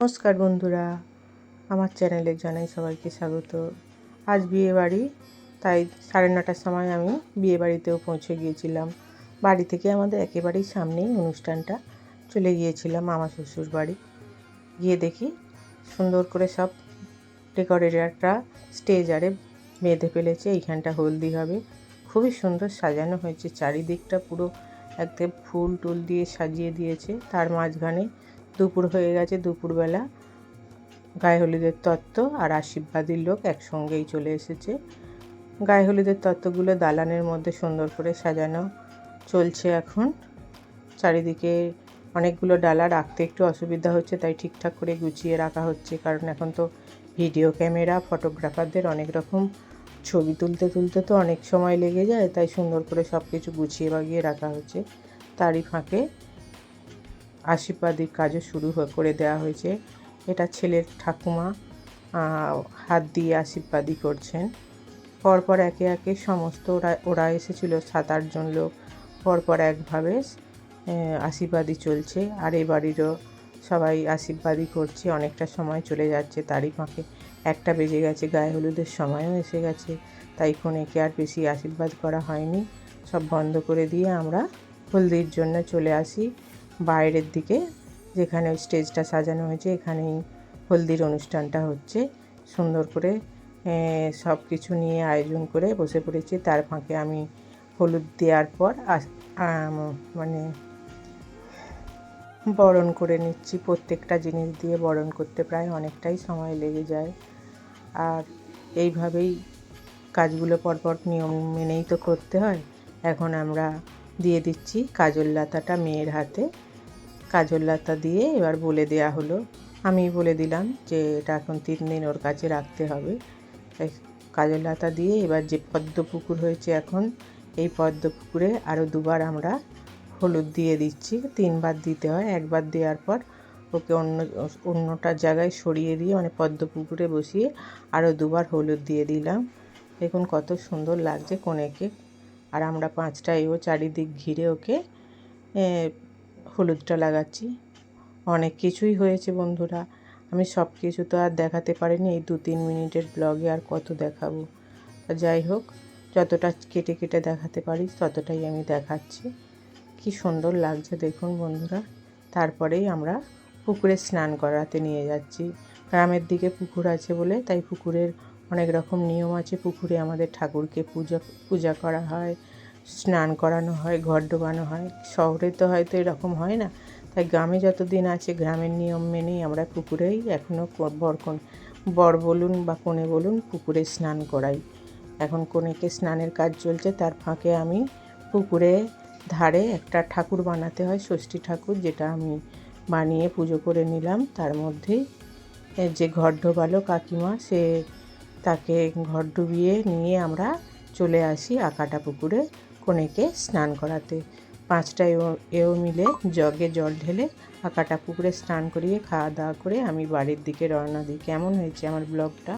নমস্কার বন্ধুরা, আমার চ্যানেলে জানাই সবাইকে স্বাগত। আজ বিয়ে বাড়ি, তাই সাড়ে নটার সময় আমি বিয়ে বাড়িতেও পৌঁছে গিয়েছিলাম। বাড়ি থেকে আমাদের একেবারেই সামনেই অনুষ্ঠানটা চলে গিয়েছিলাম আমার শ্বশুর বাড়ি। গিয়ে দেখি সুন্দর করে সব ডেকোরেটারটা স্টেজ আরে বেঁধে ফেলেছে, এইখানটা হলদি হবে। খুবই সুন্দর সাজানো হয়েছে, চারিদিকটা পুরো একদম ফুল টুল দিয়ে সাজিয়ে দিয়েছে। তার মাঝখানে দুপুর হয়ে গেছে, দুপুরবেলা। গায়ে হলুদের তত্ত্ব আর আশীর্বাদীর লোক একসঙ্গেই চলে এসেছে। গায়ে হলুদের তত্ত্বগুলো দালানের মধ্যে সুন্দর করে সাজানো চলছে এখন। চারিদিকে অনেকগুলো ডালা রাখতে একটু অসুবিধা হচ্ছে, তাই ঠিকঠাক করে গুছিয়ে রাখা হচ্ছে। কারণ এখন তো ভিডিও ক্যামেরা, ফটোগ্রাফারদের অনেক রকম ছবি তুলতে তুলতে তো অনেক সময় লেগে যায়, তাই সুন্দর করে সব কিছু গুছিয়ে বাগিয়ে রাখা হচ্ছে। তারই ফাঁকে আশীর্বাদীর কাজও শুরু করে দেওয়া হয়েছে। এটা ছেলের ঠাকুমা হাত দিয়ে আশীর্বাদী করছেন। পরপর একে একে সমস্ত ওরা ওরা এসেছিল, সাত আটজন লোক। পরপর একভাবে আশীর্বাদী চলছে। আর এ বাড়িরও সবাই আশীর্বাদই করছে। অনেকটা সময় চলে যাচ্ছে তারই ফাঁকে। একটা বেজে গেছে, গায়ে হলুদের সময়ও এসে গেছে। তাই কোনেকে আর বেশি আশীর্বাদ করা হয়নি। সব বন্ধ করে দিয়ে আমরা হলদির জন্য চলে আসি। বাইরের দিকে, যেখানে ওই স্টেজটা সাজানো হয়েছে, এখানেই হলদির অনুষ্ঠানটা হচ্ছে। সুন্দর করে সব কিছু নিয়ে আয়োজন করে বসে পড়েছি। তার ফাঁকে আমি হলুদ দেওয়ার পর মানে বরণ করে নিচ্ছি। প্রত্যেকটা জিনিস দিয়ে বরণ করতে প্রায় অনেকটাই সময় লেগে যায়। আর এইভাবেই কাজগুলো পরপর নিয়ম মেনেই তো করতে হয়। এখন আমরা দিয়ে দিচ্ছি কাজল লতাটা মেয়ের হাতে। কাজল লতা দিয়ে এবার বলে দেয়া হলো। আমি বলে দিলাম যে, এটা এখন তিন দিন ওর কাছে রাখতে হবে। তাই কাজল লতা দিয়ে এবার যে পদ্ম পুকুর হয়েছে এখন, এই পদ্ম পুকুরে আরও দুবার আমরা হলুদ দিয়ে দিচ্ছি। তিনবার দিতে হয়। একবার দেওয়ার পর ওকে অন্য অন্যটার জায়গায় সরিয়ে দিয়ে মানে পদ্ম পুকুরে বসিয়ে আরও দুবার হলুদ দিয়ে দিলাম। দেখুন কত সুন্দর লাগছে কনেকে আর আমরা পাঁচটা এও চারিদিক ঘিরে ওকে হলুদটা লাগাচ্ছি। অনেক কিছুই হয়েছে বন্ধুরা। আমি সব কিছু তো আর দেখাতে পারিনি, এই দু তিন মিনিটের ব্লগে আর কত দেখাবো। যাই হোক, যতটা কেটে কেটে দেখাতে পারি, ততটাই আমি দেখাচ্ছি। কি সুন্দর লাগছে দেখুন বন্ধুরা। তারপরেই আমরা পুকুরে স্নান করাতে নিয়ে যাচ্ছি। গ্রামের দিকে পুকুর আছে বলে, তাই পুকুরের অনেক রকম নিয়ম আছে। পুকুরে আমাদের ঠাকুরকে পূজা পূজা করা হয়। স্নান করানো হয়, ঘর ডোবানো হয়। শহরে তো হয়তো এরকম হয় না। তাই গ্রামে যতদিন আছে, গ্রামের নিয়ম মেনেই আমরা পুকুরেই এখনও বর কোন বর বলুন বা কোণে বলুন পুকুরে স্নান করাই। এখন কোণেকে স্নানের কাজ চলছে, তার ফাঁকে আমি পুকুরে ধারে একটা ঠাকুর বানাতে হয়, ষষ্ঠী ঠাকুর, যেটা আমি বানিয়ে পুজো করে নিলাম। তার মধ্যেই যে ঘর ঢোবালো কাকিমা, সে তাকে ঘর ডুবিয়ে নিয়ে আমরা চলে আসি আকাটা পুকুরে। কনেকে স্নান করাতে। পাঁচটা এও মিলে জগে জল ঢেলে আঁকাটা পুকুরে স্নান করিয়ে খাওয়া দাওয়া করে আমি বাড়ির দিকে রওনা দিই। কেমন হয়েছে আমার ব্লগটা?